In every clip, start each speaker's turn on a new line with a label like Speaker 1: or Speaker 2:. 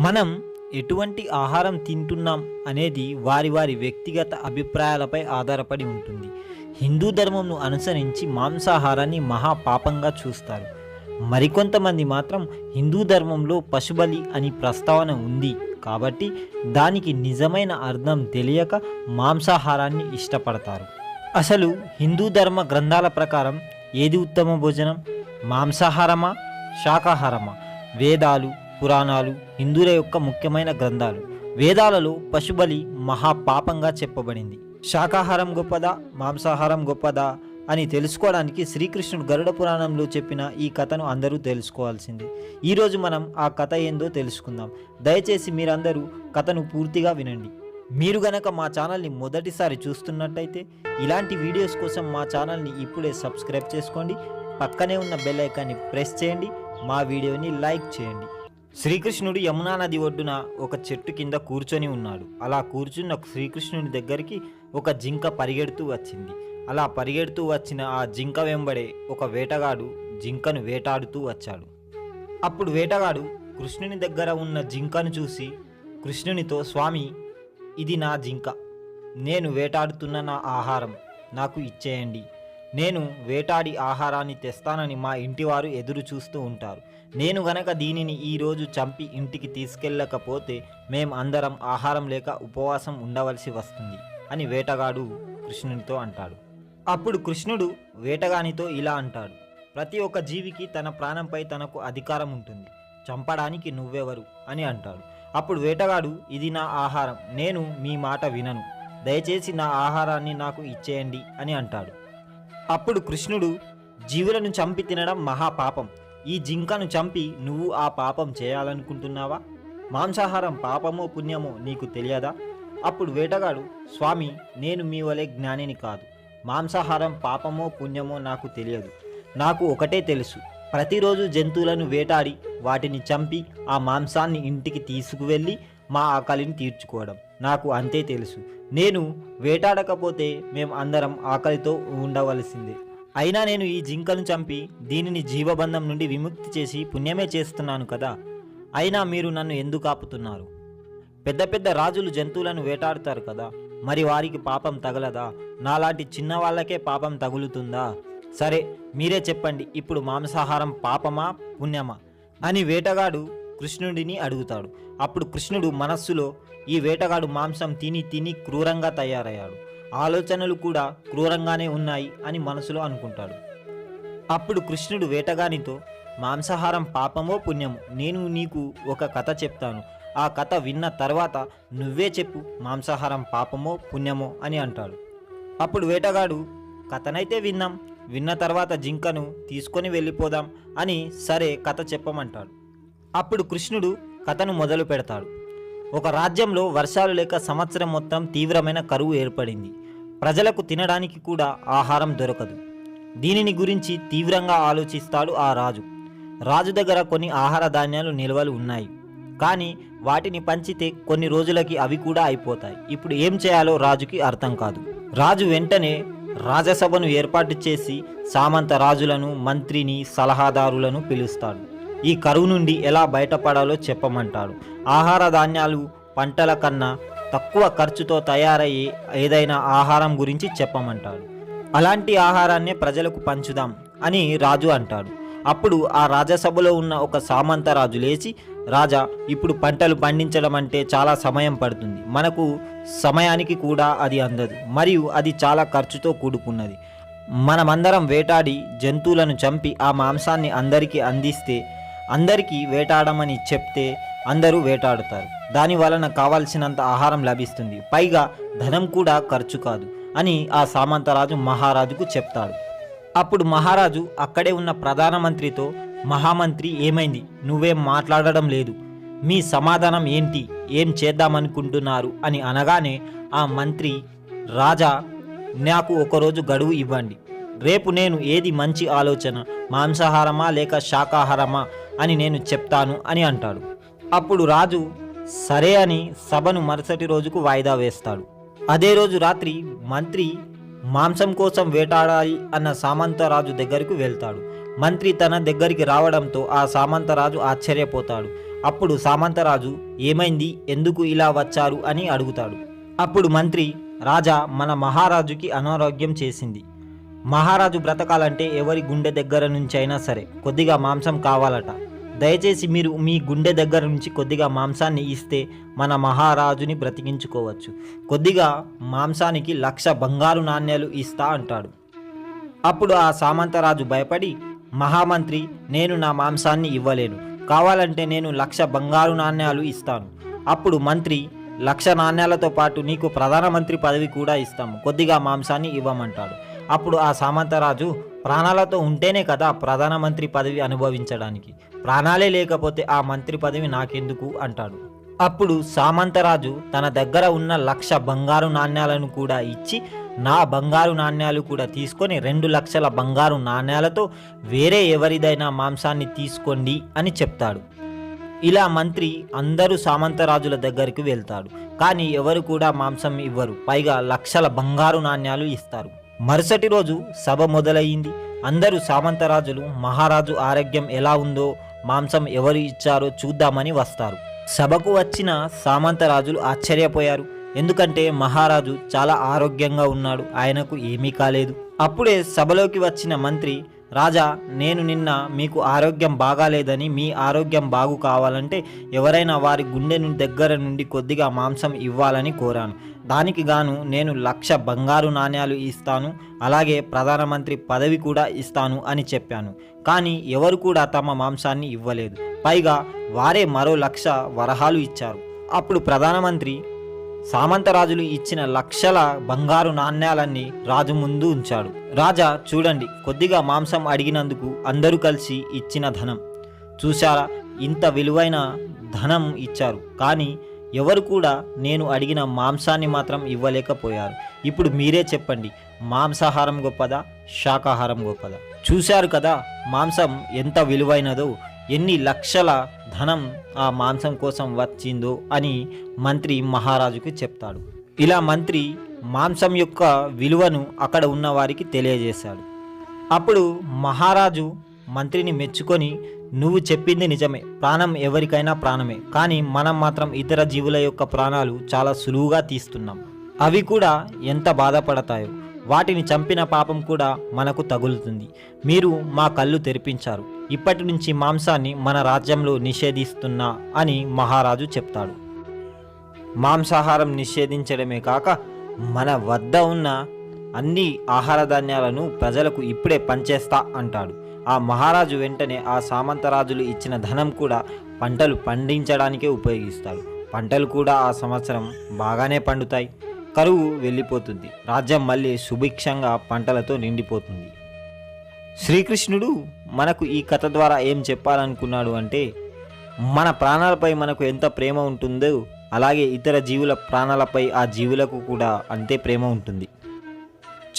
Speaker 1: మనం ఎటువంటి ఆహారం తింటున్నాం అనేది వారి వారి వ్యక్తిగత అభిప్రాయాలపై ఆధారపడి ఉంటుంది. హిందూ ధర్మంను అనుసరించి మాంసాహారాన్ని మహాపాపంగా చూస్తారు. మరికొంతమంది మాత్రం హిందూ ధర్మంలో పశుబలి అని ప్రస్తావన ఉంది కాబట్టి దానికి నిజమైన అర్థం తెలియక మాంసాహారాన్ని ఇష్టపడతారు. అసలు హిందూ ధర్మ గ్రంథాల ప్రకారం ఏది ఉత్తమ భోజనం? మాంసాహారమా? శాకాహారమా? వేదాలు పురాణాలు హిందువుల యొక్క ముఖ్యమైన గ్రంథాలు. వేదాలలో పశుబలి మహాపాపంగా చెప్పబడింది. శాకాహారం గొప్పదా మాంసాహారం గొప్పదా అని తెలుసుకోవడానికి శ్రీకృష్ణుడు గరుడ పురాణంలో చెప్పిన ఈ కథను అందరూ తెలుసుకోవాల్సిందే. ఈరోజు మనం ఆ కథ ఏందో తెలుసుకుందాం. దయచేసి మీరందరూ కథను పూర్తిగా వినండి. మీరు గనక మా ఛానల్ని మొదటిసారి చూస్తున్నట్టయితే ఇలాంటి వీడియోస్ కోసం మా ఛానల్ని ఇప్పుడే సబ్స్క్రైబ్ చేసుకోండి. పక్కనే ఉన్న బెల్ ఐకాన్ని ప్రెస్ చేయండి. మా వీడియోని లైక్ చేయండి. శ్రీకృష్ణుడు యమునా నది ఒడ్డున ఒక చెట్టు కింద కూర్చొని ఉన్నాడు. అలా కూర్చున్న శ్రీకృష్ణుని దగ్గరికి ఒక జింక పరిగెడుతూ వచ్చింది. అలా పరిగెడుతూ వచ్చిన ఆ జింక వెంబడే ఒక వేటగాడు జింకను వేటాడుతూ వచ్చాడు. అప్పుడు వేటగాడు కృష్ణుని దగ్గర ఉన్న జింకను చూసి కృష్ణునితో స్వామి ఇది నా జింక. నేను వేటాడుతున్న నా ఆహారం నాకు ఇచ్చేయండి. నేను వేటాడి ఆహారాన్ని తెస్తానని మా ఇంటివారు ఎదురు చూస్తూ ఉంటారు. నేను గనక దీనిని ఈరోజు చంపి ఇంటికి తీసుకెళ్ళకపోతే మేం అందరం ఆహారం లేక ఉపవాసం ఉండవలసి వస్తుంది అని వేటగాడు కృష్ణునితో అంటాడు. అప్పుడు కృష్ణుడు వేటగానితో ఇలా అంటాడు. ప్రతి ఒక్క జీవికి తన ప్రాణంపై తనకు అధికారం ఉంటుంది. చంపడానికి నువ్వెవరు? అని అంటాడు. అప్పుడు వేటగాడు ఇది నా ఆహారం. నేను మీ మాట వినను. దయచేసి నా ఆహారాన్ని నాకు ఇచ్చేయండి అని అంటాడు. అప్పుడు కృష్ణుడు జీవులను చంపి తినడం మహాపాపం ఈ జింకను చంపి నువ్వు ఆ పాపం చేయాలనుకుంటున్నావా? మాంసాహారం పాపమో పుణ్యమో నీకు తెలియదా? అప్పుడు వేటగాడు స్వామి నేను మీ వలె జ్ఞానిని కాదు. మాంసాహారం పాపమో పుణ్యమో నాకు తెలియదు. నాకు ఒకటే తెలుసు. ప్రతిరోజు జంతువులను వేటాడి వాటిని చంపి ఆ మాంసాన్ని ఇంటికి తీసుకువెళ్ళి మా ఆకలిని తీర్చుకోవడం. నాకు అంతే తెలుసు. నేను వేటాడకపోతే మేము అందరం ఆకలితో ఉండవలసిందే. అయినా నేను ఈ జింకను చంపి దీనిని జీవబంధం నుండి విముక్తి చేసి పుణ్యమే చేస్తున్నాను కదా. అయినా మీరు నన్ను ఎందుకు ఆపుతున్నారు? పెద్ద పెద్ద రాజులు జంతువులను వేటాడుతారు కదా. మరి వారికి పాపం తగలదా? నాలాంటి చిన్న వాళ్ళకే పాపం తగులుతుందా? సరే మీరే చెప్పండి ఇప్పుడు మాంసాహారం పాపమా పుణ్యమా? అని వేటగాడు కృష్ణుడిని అడుగుతాడు. అప్పుడు కృష్ణుడు మనస్సులో ఈ వేటగాడు మాంసం తిని తిని క్రూరంగా తయారయ్యాడు. ఆలోచనలు కూడా క్రూరంగానే ఉన్నాయి అని మనసులో అనుకుంటాడు. అప్పుడు కృష్ణుడు వేటగానితో మాంసాహారం పాపమో పుణ్యమో నేను నీకు ఒక కథ చెప్తాను. ఆ కథ విన్న తర్వాత నువ్వే చెప్పు మాంసాహారం పాపమో పుణ్యమో అని అంటాడు. అప్పుడు వేటగాడు కథనైతే విన్నాం విన్న తర్వాత జింకను తీసుకొని వెళ్ళిపోదాం అని సరే కథ చెప్పమంటాడు. అప్పుడు కృష్ణుడు కథను మొదలు పెడతాడు. ఒక రాజ్యంలో వర్షాలు లేక సంవత్సరం మొత్తం తీవ్రమైన కరువు ఏర్పడింది. ప్రజలకు తినడానికి కూడా ఆహారం దొరకదు. దీనిని గురించి తీవ్రంగా ఆలోచిస్తాడు ఆ రాజు. రాజు దగ్గర కొన్ని ఆహార ధాన్యాలు నిల్వలు ఉన్నాయి. కానీ వాటిని పంచితే కొన్ని రోజులకి అవి కూడా అయిపోతాయి. ఇప్పుడు ఏం చేయాలో రాజుకి అర్థం కాదు. రాజు వెంటనే రాజసభను ఏర్పాటు చేసి సామంత రాజులను మంత్రిని సలహాదారులను పిలుస్తాడు. ఈ కరువు నుండి ఎలా బయటపడాలో చెప్పమంటాడు ఆహార ధాన్యాలు పంటల కన్నా తక్కువ ఖర్చుతో తయారయ్యే ఏదైనా ఆహారం గురించి చెప్పమంటాడు అలాంటి ఆహారాన్నే ప్రజలకు పంచుదాం అని రాజు అంటాడు. అప్పుడు ఆ రాజసభలో ఉన్న ఒక సామంత రాజు లేచి రాజా ఇప్పుడు పంటలు పండించడం అంటే చాలా సమయం పడుతుంది. మనకు సమయానికి కూడా అది అందదు. మరియు అది చాలా ఖర్చుతో కూడుకున్నది. మనమందరం వేటాడి జంతువులను చంపి ఆ మాంసాన్ని అందరికీ అందిస్తే అందరికీ వేటాడమని చెప్తే అందరూ వేటాడుతారు. దాని వలన కావాల్సినంత ఆహారం లభిస్తుంది. పైగా ధనం కూడా ఖర్చు కాదు అని ఆ సామంతరాజు మహారాజుకు చెప్తాడు. అప్పుడు మహారాజు అక్కడే ఉన్న ప్రధానమంత్రితో మహామంత్రి ఏమైంది? నువ్వేం మాట్లాడడం లేదు. మీ సమాధానం ఏంటి? ఏం చేద్దామనుకుంటున్నారు? అని అనగానే ఆ మంత్రి రాజా నాకు ఒకరోజు గడువు ఇవ్వండి. రేపు నేను ఏది మంచి ఆలోచన? మాంసాహారమా లేక శాకాహారమా? అని నేను చెప్తాను అని అంటాడు. అప్పుడు రాజు సరే అని సభను మరుసటి రోజుకు వాయిదా వేస్తాడు. అదే రోజు రాత్రి మంత్రి మాంసం కోసం వేటాడాలి అన్న సామంతరాజు దగ్గరకు వెళ్తాడు. మంత్రి తన దగ్గరికి రావడంతో ఆ సామంతరాజు ఆశ్చర్యపోతాడు. అప్పుడు సామంతరాజు ఏమైంది? ఎందుకు ఇలా వచ్చారు? అని అడుగుతాడు. అప్పుడు మంత్రి రాజా మన మహారాజుకి అనారోగ్యం చేసింది. మహారాజు బ్రతకాలంటే ఎవరి గుండె దగ్గర నుంచి అయినా సరే కొద్దిగా మాంసం కావాలట. దయచేసి మీరు మీ గుండె దగ్గర నుంచి కొద్దిగా మాంసాన్ని ఇస్తే మన మహారాజుని బ్రతికించుకోవచ్చు. కొద్దిగా మాంసానికి లక్ష బంగారు నాణ్యాలు ఇస్తా అంటాడు. అప్పుడు ఆ సామంతరాజు భయపడి మహామంత్రి నేను నా మాంసాన్ని ఇవ్వలేను. కావాలంటే నేను లక్ష బంగారు నాణ్యాలు ఇస్తాను. అప్పుడు మంత్రి లక్ష నాణ్యాలతో పాటు నీకు ప్రధానమంత్రి పదవి కూడా ఇస్తాము. కొద్దిగా మాంసాన్ని ఇవ్వమంటాడు. అప్పుడు ఆ సామంతరాజు ప్రాణాలతో ఉంటేనే కదా ప్రధానమంత్రి పదవి అనుభవించడానికి. ప్రాణాలే లేకపోతే ఆ మంత్రి పదవి నాకెందుకు? అంటాడు. అప్పుడు సామంతరాజు తన దగ్గర ఉన్న లక్ష బంగారు నాణ్యాలను కూడా ఇచ్చి నా బంగారు నాణ్యాలు కూడా తీసుకొని రెండు లక్షల బంగారు నాణ్యాలతో వేరే ఎవరిదైనా మాంసాన్ని తీసుకోండి అని చెప్తాడు. ఇలా మంత్రి అందరూ సామంతరాజుల దగ్గరికి వెళ్తాడు కానీ ఎవరు కూడా మాంసం ఇవ్వరు. పైగా లక్షల బంగారు నాణ్యాలు ఇస్తారు. మరుసటి రోజు సభ మొదలయ్యింది. అందరూ సామంతరాజులు మహారాజు ఆరోగ్యం ఎలా ఉందో మాంసం ఎవరు ఇచ్చారో చూద్దామని వస్తారు. సభకు వచ్చిన సామంతరాజులు ఆశ్చర్యపోయారు. ఎందుకంటే మహారాజు చాలా ఆరోగ్యంగా ఉన్నాడు ఆయనకు ఏమీ కాలేదు. అప్పుడే సభలోకి వచ్చిన మంత్రి రాజా నేను నిన్న మీకు ఆరోగ్యం బాగాలేదని మీ ఆరోగ్యం బాగు కావాలంటే ఎవరైనా వారి గుండె దగ్గర నుండి కొద్దిగా మాంసం ఇవ్వాలని కోరాను. దానికి గాను నేను లక్ష బంగారు నాణ్యాలు ఇస్తాను అలాగే ప్రధానమంత్రి పదవి కూడా ఇస్తాను అని చెప్పాను. కానీ ఎవరు కూడా తమ మాంసాన్ని ఇవ్వలేదు. పైగా వారే మరో లక్ష వరహాలు ఇచ్చారు. అప్పుడు ప్రధానమంత్రి సామంతరాజులు ఇచ్చిన లక్షల బంగారు నాణ్యాలన్నీ రాజు ముందు ఉంచాడు. రాజా చూడండి కొద్దిగా మాంసం అడిగినందుకు అందరూ కలిసి ఇచ్చిన ధనం. చూశారా ఇంత విలువైన ధనం ఇచ్చారు. కానీ ఎవరు కూడా నేను అడిగిన మాంసాన్ని మాత్రం ఇవ్వలేకపోయారు. ఇప్పుడు మీరే చెప్పండి మాంసాహారం గొప్పదా శాకాహారం గొప్పదా? చూశారు కదా మాంసం ఎంత విలువైనదో ఎన్ని లక్షల ధనం ఆ మాంసం కోసం వచ్చిందో అని మంత్రి మహారాజుకు చెప్తాడు. ఇలా మంత్రి మాంసం యొక్క విలువను అక్కడ ఉన్న వారికి తెలియజేశాడు. అప్పుడు మహారాజు మంత్రిని మెచ్చుకొని నువ్వు చెప్పింది నిజమే. ప్రాణం ఎవరికైనా ప్రాణమే. కానీ మనం మాత్రం ఇతర జీవుల యొక్క ప్రాణాలు చాలా సులువుగా తీస్తున్నాం. అవి కూడా ఎంత బాధపడతాయో. వాటిని చంపిన పాపం కూడా మనకు తగులుతుంది. మీరు మా కళ్ళు తెరిపించారు. ఇప్పటి నుంచి మాంసాన్ని మన రాజ్యంలో నిషేధిస్తున్నా అని మహారాజు చెప్తాడు. మాంసాహారం నిషేధించడమే కాక మన వద్ద ఉన్న అన్ని ఆహార ధాన్యాలను ప్రజలకు ఇప్పుడే పంచేస్తా అంటాడు. ఆ మహారాజు వెంటనే ఆ సామంతరాజులు ఇచ్చిన ధనం కూడా పంటలు పండించడానికే ఉపయోగిస్తారు. పంటలు కూడా ఆ సంవత్సరం బాగానే పండుతాయి. కరువు వెళ్ళిపోతుంది. రాజ్యం మళ్ళీ సుభిక్షంగా పంటలతో నిండిపోతుంది. శ్రీకృష్ణుడు మనకు ఈ కథ ద్వారా ఏం చెప్పాలనుకున్నాడు అంటే మన ప్రాణాలపై మనకు ఎంత ప్రేమ ఉంటుందో అలాగే ఇతర జీవుల ప్రాణాలపై ఆ జీవులకు కూడా అంతే ప్రేమ ఉంటుంది.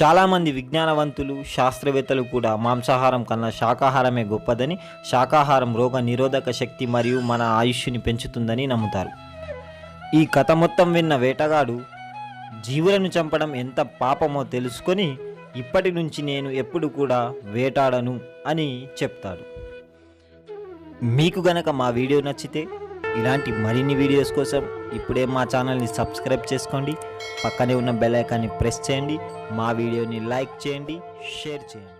Speaker 1: చాలామంది విజ్ఞానవంతులు శాస్త్రవేత్తలు కూడా మాంసాహారం కన్నా శాకాహారమే గొప్పదని శాకాహారం రోగ నిరోధక శక్తి మరియు మన ఆయుష్ని పెంచుతుందని నమ్ముతారు. ఈ కథ మొత్తం విన్న వేటగాడు జీవులను చంపడం ఎంత పాపమో తెలుసుకొని ఇప్పటి నుంచి నేను ఎప్పుడు కూడా వేటాడను అని చెప్తాడు. మీకు గనక మా వీడియో నచ్చితే ఇలాంటి మరిన్ని వీడియోస్ కోసం ఇప్పుడే మా ఛానల్ని సబ్స్క్రైబ్ చేసుకోండి. పక్కనే ఉన్న బెల్ ఐకాన్ని ప్రెస్ చేయండి. మా వీడియోని లైక్ చేయండి షేర్ చేయండి.